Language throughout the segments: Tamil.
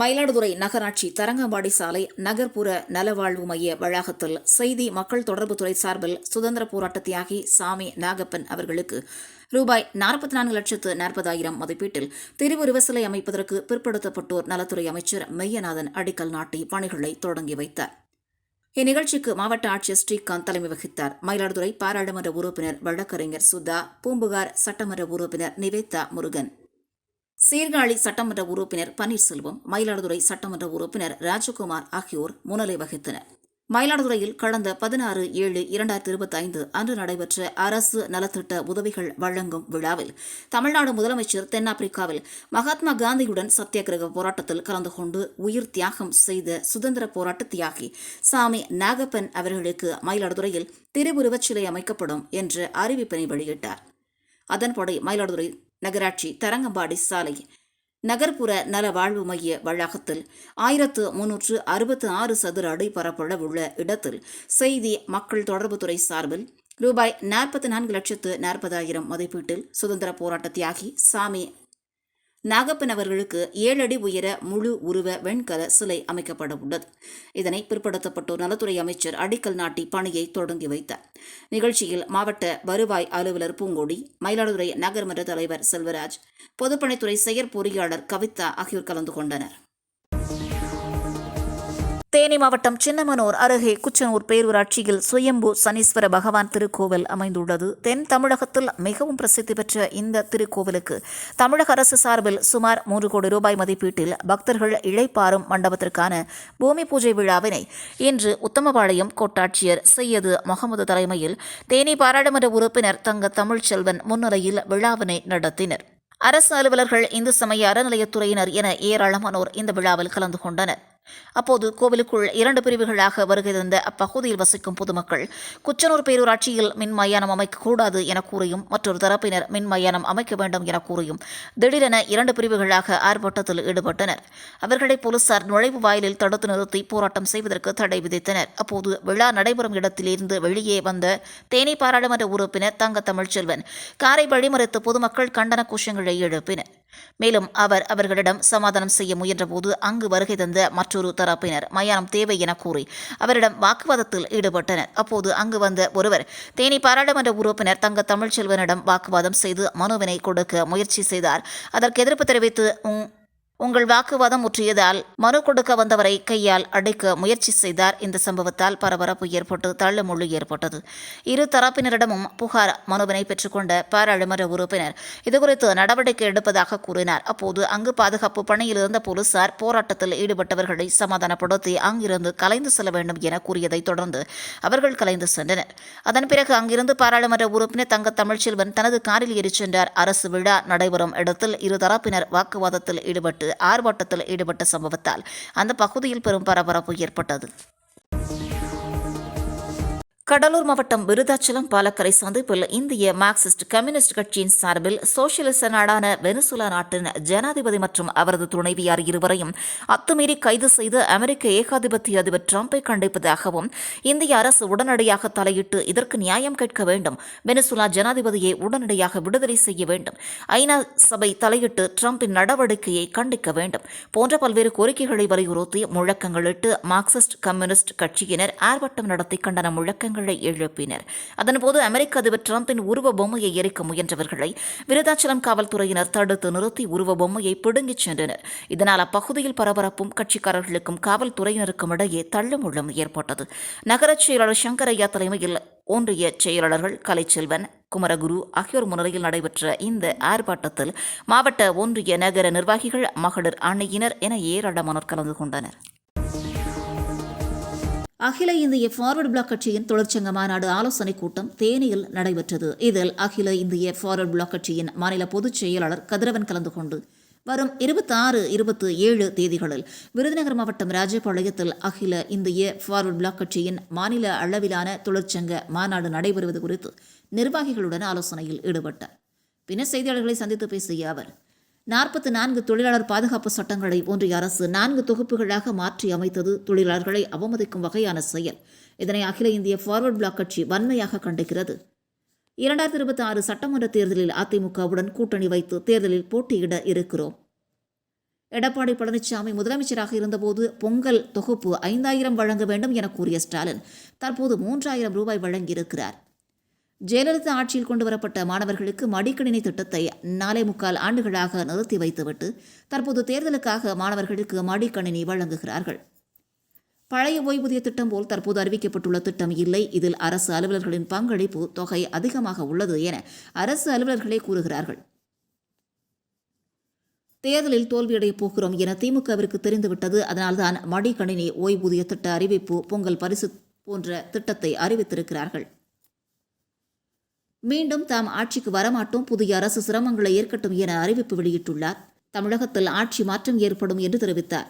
மயிலாடுதுறை நகராட்சி தரங்கம்பாடி சாலை நகர்ப்புற நலவாழ்வு மைய வளாகத்தில் செய்தி மக்கள் தொடர்புத்துறை சார்பில் சுதந்திர போராட்ட தியாகி சாமி நாகப்பன் அவர்களுக்கு ரூபாய் நாற்பத்தி நான்கு லட்சத்து நாற்பதாயிரம் மதிப்பீட்டில் திருவுருவ சிலை அமைப்பதற்கு பிற்படுத்தப்பட்டோர் நலத்துறை அமைச்சர் மெய்யநாதன் அடிக்கல் நாட்டி பணிகளை தொடங்கி வைத்தார். இந்நிகழ்ச்சிக்கு மாவட்ட ஆட்சியர் ஸ்ரீகாந்த் தலைமை வகித்தார். மயிலாடுதுறை பாராளுமன்ற உறுப்பினர் வழக்கறிஞர் சுதா பூம்புகார் சட்டமன்ற உறுப்பினர் நிவேதா முருகன். சீர்காழி சட்டமன்ற உறுப்பினர் பன்னீர்செல்வம் மயிலாடுதுறை சட்டமன்ற உறுப்பினர் ராஜகுமார் ஆகியோர் முன்னிலை வகித்தனர். மயிலாடுதுறையில் கடந்த பதினாறு ஏழு இரண்டாயிரத்தி இருபத்தி ஐந்து அன்று நடைபெற்ற அரசு நலத்திட்ட உதவிகள் வழங்கும் விழாவில் தமிழ்நாடு முதலமைச்சர் தென்னாப்பிரிக்காவில் மகாத்மா காந்தியுடன் சத்தியாகிரக போராட்டத்தில் கலந்து கொண்டு உயிர் தியாகம் செய்த சுதந்திர போராட்ட தியாகி சாமி நாகப்பன் அவர்களுக்கு மயிலாடுதுறையில் திருவுருவச் சிலை அமைக்கப்படும் என்று அறிவிப்பினை வெளியிட்டார். அதன்படி மயிலாடுதுறை நகராட்சி தரங்கம்பாடி சாலை. நகர்ப்புற நல வாழ்வு மைய வளாகத்தில் ஆயிரத்து முன்னூற்று அறுபத்து ஆறு சதுர அடி பரப்பளவுள்ள இடத்தில் செய்தி மக்கள் தொடர்புத்துறை சார்பில் ரூபாய் நாற்பத்தி நான்கு லட்சத்து நாற்பதாயிரம் மதிப்பீட்டில் சுதந்திர போராட்ட தியாகி சாமி நாகப்பன் அவர்களுக்கு ஏழு அடி உயர முழு உருவ வெண்கல சிலை அமைக்கப்பட உள்ளது. இதனை பிற்படுத்தப்பட்டோர் நலத்துறை அமைச்சர் அடிக்கல் நாட்டி பணியை தொடங்கி வைத்தார். நிகழ்ச்சியில் மாவட்ட வருவாய் அலுவலர் பூங்கோடி மயிலாடுதுறை நகர்மன்ற தலைவர் செல்வராஜ் பொதுப்பணித்துறை செயற் பொறியாளர் கவிதா ஆகியோர் கலந்து கொண்டனர். தேனி மாவட்டம் சின்னமனூர் அருகே குச்சனூர் பேரூராட்சியில் சுயம்பு சனீஸ்வர பகவான் திருக்கோவில் அமைந்துள்ளது. தென் தமிழகத்தில் மிகவும் பிரசித்தி பெற்ற இந்த திருக்கோவிலுக்கு தமிழக அரசு சார்பில் சுமார் மூன்று கோடி ரூபாய் மதிப்பீட்டில் பக்தர்கள் இழைப்பாறும் மண்டபத்திற்கான பூமி பூஜை விழாவினை இன்று உத்தமபாளையம் கோட்டாட்சியர் சையது முகமது தலைமையில் தேனி பாராளுமன்ற உறுப்பினர் தங்க தமிழ்ச்செல்வன் முன்னிலையில் விழாவினை நடத்தினர். அரசு அலுவலர்கள் இந்து சமய அறநிலையத்துறையினர் என ஏராளமானோர் இந்த விழாவில் கலந்து கொண்டனர். அப்போது கோவிலுக்குள் இரண்டு பிரிவுகளாக வருகை தந்த அப்பகுதியில் வசிக்கும் பொதுமக்கள் குச்சனூர் பேரூராட்சியில் மின் மயானம் அமைக்கக்கூடாது என கூறியும் மற்றொரு தரப்பினர் மின் மயானம் அமைக்க வேண்டும் என கூறியும் திடீரென இரண்டு பிரிவுகளாக ஆர்ப்பாட்டத்தில் ஈடுபட்டனர். அவர்களை போலீசார் நுழைவு வாயிலில் தடுத்து நிறுத்தி போராட்டம் செய்வதற்கு தடை விதித்தனர். அப்போது விழா நடைபெறும் இடத்திலிருந்து வெளியே வந்த தேனி பாராளுமன்ற உறுப்பினர் தங்க தமிழ்ச்செல்வன் காரை வழிமறித்து பொதுமக்கள் கண்டன கோஷங்களை எழுப்பினர். மேலும் அவர் அவர்களிடம் சமாதானம் செய்ய முயன்றபோது அங்கு வருகை தந்த மற்றொரு தரப்பினர் மயானம் தேவை என கூறி அவரிடம் வாக்குவாதத்தில் ஈடுபட்டனர். அப்போது அங்கு வந்த ஒருவர் தேனி பாராளுமன்ற உறுப்பினர் தங்க தமிழ்ச்செல்வனிடம் வாக்குவாதம் செய்து மனுவினை கொடுக்க முயற்சி செய்தார். அதற்கு எதிர்ப்பு தெரிவித்து "உங்- உங்கள் வாக்குவாதம் முற்றியதால் மனு கொடுக்க வந்தவரை கையால் அடைக்க முயற்சி செய்தார். இந்த சம்பவத்தால் பரபரப்பு ஏற்பட்டு தள்ளுமுள்ளு ஏற்பட்டது. இரு தரப்பினரிடமும் புகார் மனுவினை பெற்றுக்கொண்ட பாராளுமன்ற உறுப்பினர் இதுகுறித்து நடவடிக்கை எடுப்பதாக கூறினார். அப்போது அங்கு பாதுகாப்பு பணியில் இருந்த போலீசார் போராட்டத்தில் ஈடுபட்டவர்களை சமாதானப்படுத்தி அங்கிருந்து கலைந்து செல்ல வேண்டும் என கூறியதைத் தொடர்ந்து அவர்கள் கலைந்து சென்றனர். அதன் பிறகு அங்கிருந்து பாராளுமன்ற உறுப்பினர் தங்க தமிழ்ச்செல்வன் தனது காரில் ஏறிச் சென்றார். அரசு விழா நடைபெறும் இடத்தில் இரு தரப்பினர் வாக்குவாதத்தில் ஈடுபட்டு ஆர்ப்பாட்டத்தில் ஈடுபட்ட சம்பவத்தால் அந்த பகுதியில் பெரும் பரபரப்பு ஏற்பட்டது. கடலூர் மாவட்டம் விருதாச்சலம் பாலக்கரை சந்திப்பில் இந்திய மார்க்சிஸ்ட் கம்யூனிஸ்ட் கட்சியின் சார்பில் சோசியலிச நாடான வெனிசுலா நாட்டின் ஜனாதிபதி மற்றும் அவரது துணைவியார் இருவரையும் அத்துமீறி கைது செய்து அமெரிக்க ஏகாதிபத்திய அதிபர் டிரம்பை கண்டிப்பதாகவும் இந்திய அரசு உடனடியாக தலையிட்டு இதற்கு நியாயம் கேட்க வேண்டும். வெனிசுலா ஜனாதிபதியை உடனடியாக விடுதலை செய்ய வேண்டும். ஐநா சபை தலையிட்டு டிரம்பின் நடவடிக்கையை கண்டிக்க வேண்டும். போன்ற பல்வேறு கோரிக்கைகளை வலியுறுத்தி முழக்கங்களிட்டு மார்க்சிஸ்ட் கம்யூனிஸ்ட் கட்சியினர் ஆர்ப்பாட்டம் நடத்தி கண்டன முழக்கங்கள் எழுப்பினர். அதன்போது அமெரிக்க அதிபர் டிரம்பின் உருவ பொம்மையை எரிக்க முயன்றவர்களை விருதாச்சலம் காவல்துறையினர் தடுத்து நிறுத்தி உருவ பொம்மையை பிடுங்கிச் சென்றனர். இதனால் அப்பகுதியில் பரபரப்பும் கட்சிக்காரர்களுக்கும் காவல்துறையினருக்கும் இடையே தள்ளுமுள்ளும் ஏற்பட்டது. நகரச் செயலாளர் சங்கரையா தலைமையில் ஒன்றிய செயலாளர்கள் கலைச்செல்வன் குமரகுரு ஆகியோர் முன்னிலையில் நடைபெற்ற இந்த ஆர்ப்பாட்டத்தில் மாவட்ட ஒன்றிய நகர நிர்வாகிகள் மகளிர் அணியினர் என ஏராளமானோர் கலந்து கொண்டனர். அகில இந்திய ஃபார்வர்டு பிளாக் கட்சியின் தொழிற்சங்க மாநாடு ஆலோசனை கூட்டம் தேனியில் நடைபெற்றது. இதில் அகில இந்திய ஃபார்வர்டு பிளாக் கட்சியின் மாநில பொதுச் செயலாளர் கதிரவன் கலந்து கொண்டு வரும் இருபத்தாறு இருபத்தி ஏழு தேதிகளில் விருதுநகர் மாவட்டம் ராஜபாளையத்தில் அகில இந்திய ஃபார்வர்டு பிளாக் கட்சியின் மாநில அளவிலான தொழிற்சங்க மாநாடு நடைபெறுவது குறித்து நிர்வாகிகளுடன் ஆலோசனையில் ஈடுபட்டார். பின்னர் செய்தியாளர்களை சந்தித்து பேசிய அவர் நாற்பத்தி நான்கு தொழிலாளர் பாதுகாப்பு சட்டங்களை ஒன்றிய அரசு நான்கு தொகுப்புகளாக மாற்றி அமைத்தது. தொழிலாளர்களை அவமதிக்கும் வகையான செயல். இதனை அகில இந்திய ஃபார்வர்ட் பிளாக் கட்சி வன்மையாக கண்டிக்கிறது. இரண்டாயிரத்தி இருபத்தி ஆறு சட்டமன்ற தேர்தலில் அதிமுகவுடன் கூட்டணி வைத்து தேர்தலில் போட்டியிட இருக்கிறோம். எடப்பாடி பழனிசாமி முதலமைச்சராக இருந்தபோது பொங்கல் தொகுப்பு ஐந்தாயிரம் வழங்க வேண்டும் என கூறிய ஸ்டாலின் தற்போது மூன்றாயிரம் ரூபாய் வழங்கியிருக்கிறார். ஜெயலலிதா ஆட்சியில் கொண்டு வரப்பட்ட மாணவர்களுக்கு மடிக்கணினி திட்டத்தை நாலே முக்கால் ஆண்டுகளாக நிறுத்தி வைத்துவிட்டு தற்போது தேர்தலுக்காக மாணவர்களுக்கு மடிக்கணினி வழங்குகிறார்கள். பழைய ஓய்வூதிய திட்டம் போல் தற்போது அறிவிக்கப்பட்டுள்ள திட்டம் இல்லை. இதில் அரசு அலுவலர்களின் பங்களிப்பு தொகை அதிகமாக உள்ளது என அரசு அலுவலர்களே கூறுகிறார்கள். தேர்தலில் தோல்வியடையப் போகிறோம் என திமுகவிற்கு தெரிந்துவிட்டது. அதனால்தான் மடிக்கணினி ஓய்வூதிய திட்ட அறிவிப்பு பொங்கல் பரிசு போன்ற திட்டத்தை அறிவித்திருக்கிறார்கள். மீண்டும் தாம் ஆட்சிக்கு வரமாட்டோம் புதிய அரசு சிரமங்களை ஏற்கட்டும் என அறிவிப்பு வெளியிட்டுள்ளார். தமிழகத்தில் ஆட்சி மாற்றம் ஏற்படும் என்று தெரிவித்தார்.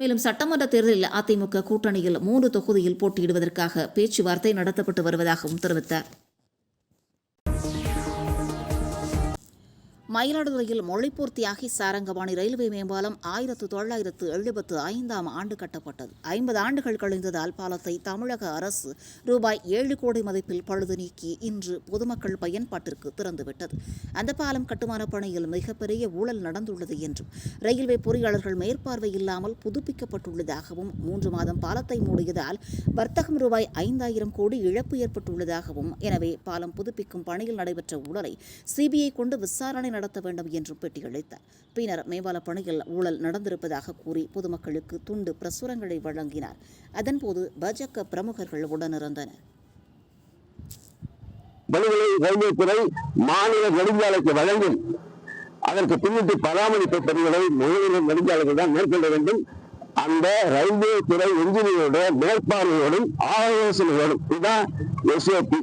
மேலும் சட்டமன்ற தேர்தலில் அதிமுக கூட்டணியில் மூன்று தொகுதியில் போட்டியிடுவதற்காக பேச்சுவார்த்தை நடத்தப்பட்டு வருவதாகவும் தெரிவித்தார். மயிலாடுதுறையில் மொழிப்பூர் தியாகி சாரங்கபாணி ரயில்வே மேம்பாலம் ஆயிரத்து தொள்ளாயிரத்து எழுபத்து ஐந்தாம் ஆண்டு கட்டப்பட்டது. ஐம்பது ஆண்டுகள் கழிந்ததால் பாலத்தை தமிழக அரசு ரூபாய் ஏழு கோடி மதிப்பில் பழுது நீக்கி இன்று பொதுமக்கள் பயன்பாட்டிற்கு திறந்துவிட்டது. அந்த பாலம் கட்டுமான பணியில் மிகப்பெரிய ஊழல் நடந்துள்ளது என்றும் ரயில்வே பொறியாளர்கள் மேற்பார்வை இல்லாமல் புதுப்பிக்கப்பட்டுள்ளதாகவும் மூன்று மாதம் பாலத்தை மூடியதால் வர்த்தகம் ரூபாய் ஐந்தாயிரம் கோடி இழப்பு ஏற்பட்டுள்ளதாகவும் எனவே பாலம் புதுப்பிக்கும் பணியில் நடைபெற்ற ஊழலை சிபிஐ கொண்டு விசாரணை நடத்த வேண்டும் என்றும் பேட்டியளித்தார். பின்னர் மேம்பால பணியில் ஊழல் நடந்திருப்பதாக கூறி பொதுமக்களுக்கு துண்டு பிரசுரங்களை வழங்கினார். அதன்போது பாஜக பிரமுகர்கள் உடனிருந்தனர். பணிகளை ரயில்வே துறை மாநில நெடுஞ்சாலைக்கு வழங்கும். அதற்கு பின்னிட்டு பராமரிப்பு பணிகளை மாநில நெடுஞ்சாலைகள் தான் மேற்கொள்ள வேண்டும். அந்த ரயில்வே துறை என்ஜினியரோட மேற்பார்வையோடும் ஆலோசனையோடும் இதுதான் எஸ்ஓபி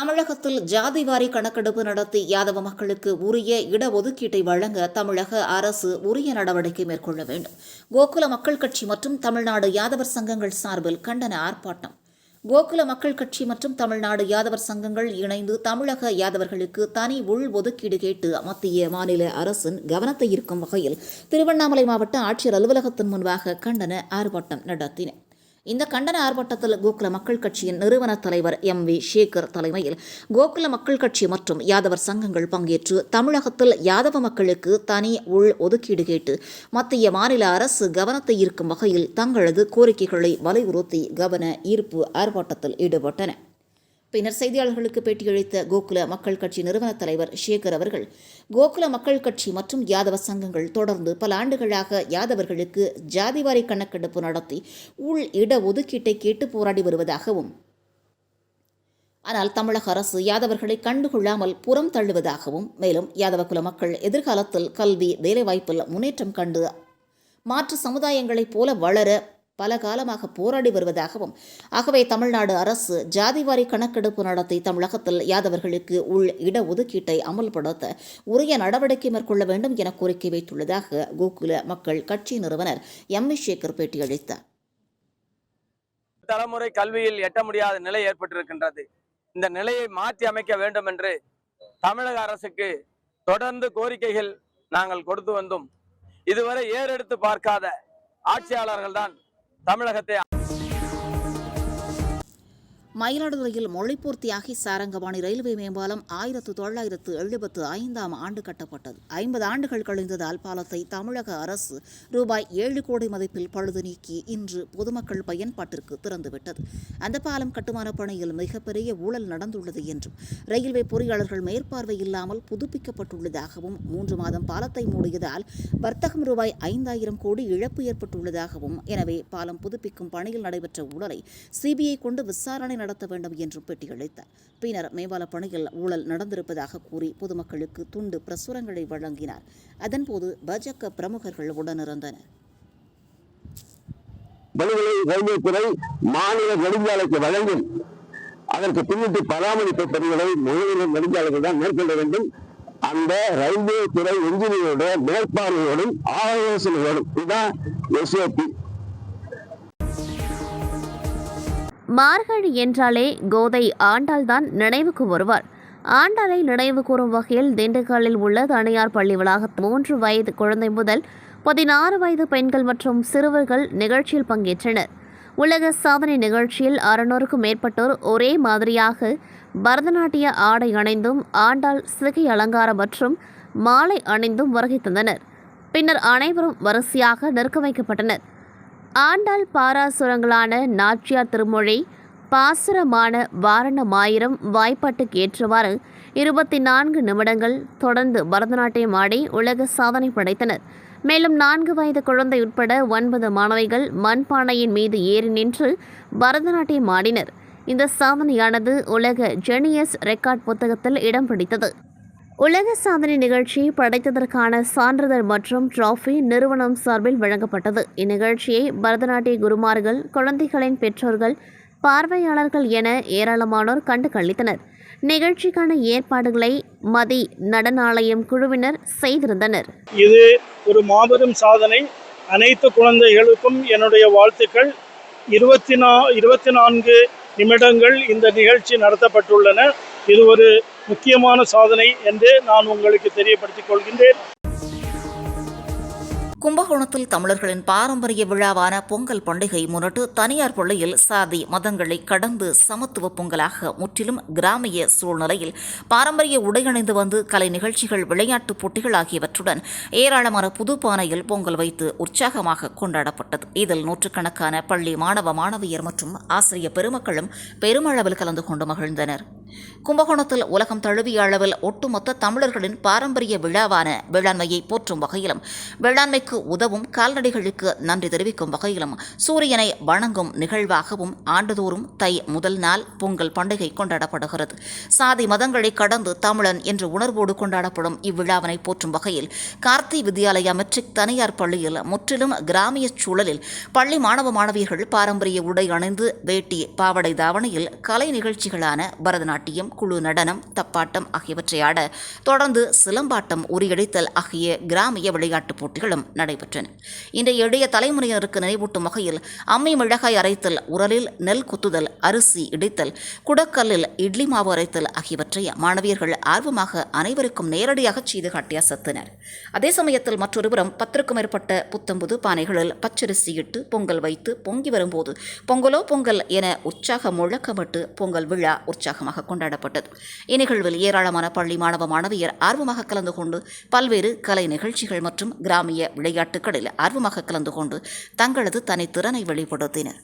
தமிழகத்தில் ஜாதிவாரி கணக்கெடுப்பு நடத்தி யாதவ மக்களுக்கு உரிய இடஒதுக்கீட்டை வழங்க தமிழக அரசு உரிய நடவடிக்கை மேற்கொள்ள வேண்டும். கோகுல மக்கள் கட்சி மற்றும் தமிழ்நாடு யாதவர் சங்கங்கள் சார்பில் கண்டன ஆர்ப்பாட்டம். கோகுல மக்கள் கட்சி மற்றும் தமிழ்நாடு யாதவர் சங்கங்கள் இணைந்து தமிழக யாதவர்களுக்கு தனி உள் ஒதுக்கீடு கேட்டு மத்திய மாநில அரசின் கவனத்தை ஈர்க்கும் வகையில் திருவண்ணாமலை மாவட்ட ஆட்சியர் அலுவலகத்தின் முன்பாக கண்டன ஆர்ப்பாட்டம் நடத்தின இந்த கண்டன ஆர்ப்பாட்டத்தில் கோகுல மக்கள் கட்சியின் நிறுவன தலைவர் எம் வி சேகர் தலைமையில் கோகுல மக்கள் கட்சி மற்றும் யாதவர் சங்கங்கள் பங்கேற்று தமிழகத்தில் யாதவ மக்களுக்கு தனி உள் ஒதுக்கீடு கேட்டு மத்திய மாநில அரசு கவனத்தை ஈர்க்கும் வகையில் தங்களது கோரிக்கைகளை வலியுறுத்தி கவன ஈர்ப்பு ஆர்ப்பாட்டத்தில் ஈடுபட்டன. பின்னர் செய்தியாளர்களுக்கு பேட்டியளித்த கோகுல மக்கள் கட்சி நிறுவன தலைவர் சேகர் அவர்கள் கோகுல மக்கள் கட்சி மற்றும் யாதவ சங்கங்கள் தொடர்ந்து பல ஆண்டுகளாக யாதவர்களுக்கு ஜாதிவாரி கணக்கெடுப்பு நடத்தி உள் இட ஒதுக்கீட்டை கேட்டு போராடி வருவதாகவும் ஆனால் தமிழக அரசு யாதவர்களை கண்டுகொள்ளாமல் புறம் தள்ளுவதாகவும் மேலும் யாதவ குல மக்கள் எதிர்காலத்தில் கல்வி வேலைவாய்ப்பில் முன்னேற்றம் கண்டு மாற்று சமுதாயங்களைப் போல வளர பல காலமாக போராடி வருவதாகவும் ஆகவே தமிழ்நாடு அரசு ஜாதிவாரி கணக்கெடுப்பு நடத்தி தமிழகத்தில் யாதவர்களுக்கு உள் இடஒதுக்கீட்டை அமல்படுத்த உரிய நடவடிக்கை மேற்கொள்ள வேண்டும் என கோரிக்கை வைத்துள்ளதாக கோகுல மக்கள் கட்சி நிறுவனர் எம். வி. சேகர் பேட்டியளித்தார். தலைமுறை கல்வியில் எட்ட முடியாத நிலை ஏற்பட்டிருக்கின்றது. இந்த நிலையை மாற்றி அமைக்க வேண்டும் என்று தமிழக அரசுக்கு தொடர்ந்து கோரிக்கைகள் நாங்கள் கொடுத்து வந்தோம். இதுவரை ஏறெடுத்து பார்க்காத ஆட்சியாளர்கள் தான் தமிழகத்தை மயிலாடுதுறையில் மொழிப்பூர் தியாகி சாரங்கபாணி ரயில்வே மேம்பாலம் ஆயிரத்து தொள்ளாயிரத்து எழுபத்து ஐந்தாம் ஆண்டு கட்டப்பட்டது. ஐம்பது ஆண்டுகள் கழிந்ததால் பாலத்தை தமிழக அரசு ரூபாய் ஏழு கோடி மதிப்பில் பழுது நீக்கி இன்று பொதுமக்கள் பயன்பாட்டிற்கு திறந்துவிட்டது. அந்த பாலம் கட்டுமான பணியில் மிகப்பெரிய ஊழல் நடந்துள்ளது என்றும் ரயில்வே பொறியாளர்கள் மேற்பார்வை இல்லாமல் புதுப்பிக்கப்பட்டுள்ளதாகவும் மூன்று மாதம் பாலத்தை மூடியதால் வர்த்தகம் ரூபாய் ஐந்தாயிரம் கோடி இழப்பு ஏற்பட்டுள்ளதாகவும் எனவே பாலம் புதுப்பிக்கும் பணியில் நடைபெற்ற ஊழலை சிபிஐ கொண்டு விசாரணை நடத்த வேண்டும் என்றும் பேட்டியளித்தார். பின்னர் மேம்பால பணியில் ஊழல் நடந்திருப்பதாக கூறி பொதுமக்களுக்கு துண்டு பிரசுரங்களை வழங்கினார். அதன்போது பாஜக பிரமுகர்கள் உடனிருந்தனர். பணிகளை ரயில்வே துறை மாநில நெடுஞ்சாலைக்கு வழங்கும் அதற்கு பின்னிட்டு பராமரிப்பு பணிகளை மாநில நெடுஞ்சாலைகள் தான் மேற்கொள்ள வேண்டும். அந்த ரயில்வே துறை என்ஜினியரோட மேற்பார்வையோடும் ஆலோசனையோடும் இதுதான் எஸ்ஓபி மார்கழி என்றாலே கோதை ஆண்டாள்தான் நினைவுக்கு வருவார் ஆண்டாளை நினைவு கூறும் வகையில் திண்டுக்கல்லில் உள்ள தனியார் பள்ளி வளாகத்தில் மூன்று வயது குழந்தை முதல் பதினாறு வயது பெண்கள் மற்றும் சிறுவர்கள் நிகழ்ச்சியில் பங்கேற்றனர். உலக சாதனை நிகழ்ச்சியில் அறுநூறுக்கும் மேற்பட்டோர் ஒரே மாதிரியாக பரதநாட்டிய ஆடை அணிந்தும் ஆண்டாள் சிகை அலங்காரம் மற்றும் மாலை அணிந்தும் வருகை தந்தனர். பின்னர் அனைவரும் வரிசையாக நிற்க வைக்கப்பட்டனர். ஆண்டாள் பாராசுரங்களான நாச்சியார் திருமொழி பாசுரமான வாரணமாயிரம் வாய்ப்பாட்டுக்கு ஏற்றவாறு இருபத்தி நான்கு நிமிடங்கள் தொடர்ந்து பரதநாட்டியம் ஆடி உலக சாதனை படைத்தனர். மேலும் நான்கு வயது குழந்தை உட்பட ஒன்பது மாணவிகள் மண்பானையின் மீது ஏறி நின்று பரதநாட்டியம் ஆடினர். இந்த சாதனையானது உலக ஜெனியஸ் ரெக்கார்ட் புத்தகத்தில் இடம் பிடித்தது. உலக சாதனை நிகழ்ச்சி படைத்ததற்கான சான்றிதழ் மற்றும் டிராஃபி நிறுவனம் சார்பில் வழங்கப்பட்டது. இந்நிகழ்ச்சியை பரதநாட்டிய குருமார்கள் குழந்தைகளின் பெற்றோர்கள் பார்வையாளர்கள் என ஏராளமானோர் கண்டு கழித்தனர். நிகழ்ச்சிக்கான ஏற்பாடுகளை மதி நடனாலயம் குழுவினர் செய்திருந்தனர். இது ஒரு மாபெரும் சாதனை. அனைத்து குழந்தைகளுக்கும் என்னுடைய வாழ்த்துக்கள். இருபத்தி நா இருபத்தி நான்கு நிமிடங்கள் இந்த நிகழ்ச்சி நடத்தப்பட்டுள்ளன. இது ஒரு முக்கியமான சாதனை என்று நான் உங்களுக்கு தெரியப்படுத்திக் கொள்கின்றேன். கும்பகோணத்தில் தமிழர்களின் பாரம்பரிய விழாவான பொங்கல் பண்டிகை முன்னிட்டு தனியார் பள்ளியில் சாதி மதங்களை கடந்து சமத்துவ பொங்கலாக முற்றிலும் கிராமிய சூழ்நிலையில் பாரம்பரிய உடையணிந்து வந்து கலை நிகழ்ச்சிகள் விளையாட்டுப் போட்டிகள் ஆகியவற்றுடன் ஏராளமான புது பானையில் பொங்கல் வைத்து உற்சாகமாக கொண்டாடப்பட்டது. இதில் நூற்றுக்கணக்கான பள்ளி மாணவ மாணவியர் மற்றும் ஆசிரிய பெருமக்களும் பெருமளவில் கலந்து கொண்டு மகிழ்ந்தனர். கும்பகோணத்தில் உலகம் தழுவிய அளவில் ஒட்டுமொத்த தமிழர்களின் பாரம்பரிய விழாவான வேளாண்மையை போற்றும் வகையிலும் வேளாண்மைக்கு உதவும் கால்நடைகளுக்கு நன்றி தெரிவிக்கும் வகையிலும் சூரியனை வணங்கும் நிகழ்வாகவும் ஆண்டுதோறும் தை முதல் நாள் பொங்கல் பண்டிகை கொண்டாடப்படுகிறது. சாதி மதங்களை கடந்து தமிழன் என்ற உணர்வோடு கொண்டாடப்படும் இவ்விழாவினை போற்றும் வகையில் கார்த்தி வித்யாலயா மெட்ரிக் தனியார் பள்ளியில் முற்றிலும் கிராமிய சூழலில் பள்ளி மாணவ மாணவியர்கள் பாரம்பரிய உடை அணிந்து வேட்டி பாவடை தாவணையில் கலை நிகழ்ச்சிகளான பரதநாட்டியம் குழு நடனம் தப்பாட்டம் ஆகியவற்றை ஆட தொடர்ந்து சிலம்பாட்டம் உரியடித்தல் ஆகிய கிராமிய விளையாட்டுப் போட்டிகளும் நடைபெற்றன. இன்றைய இளைய தலைமுறையினருக்கு நினைவூட்டும் வகையில் அம்மை மிளகாய் அரைத்தல் உரலில் நெல் குத்துதல் அரிசி இடித்தல் குடக்கல்லில் இட்லி மாவு அரைத்தல் ஆகியவற்றை மாணவியர்கள் ஆர்வமாக அனைவருக்கும் நேரடியாக செய்து காட்டி அசத்தினர். அதே சமயத்தில் மற்றொருபுறம் பத்திற்கும் மேற்பட்ட புத்தம்புது பானைகளில் பச்சரிசி இட்டு பொங்கல் வைத்து பொங்கி வரும்போது பொங்கலோ பொங்கல் என உற்சாக முழக்கமிட்டு பொங்கல் விழா உற்சாகமாக கொண்டாடப்பட்டது. இந்நிகழ்வில் ஏராளமான பள்ளி மாணவ மாணவியர் ஆர்வமாக கலந்து கொண்டு பல்வேறு கலை நிகழ்ச்சிகள் மற்றும் கிராமிய விளை விளையாட்டுகளில் ஆர்வமாக கலந்து கொண்டு தங்களது தனித்திறனை வெளிப்படுத்தினர்.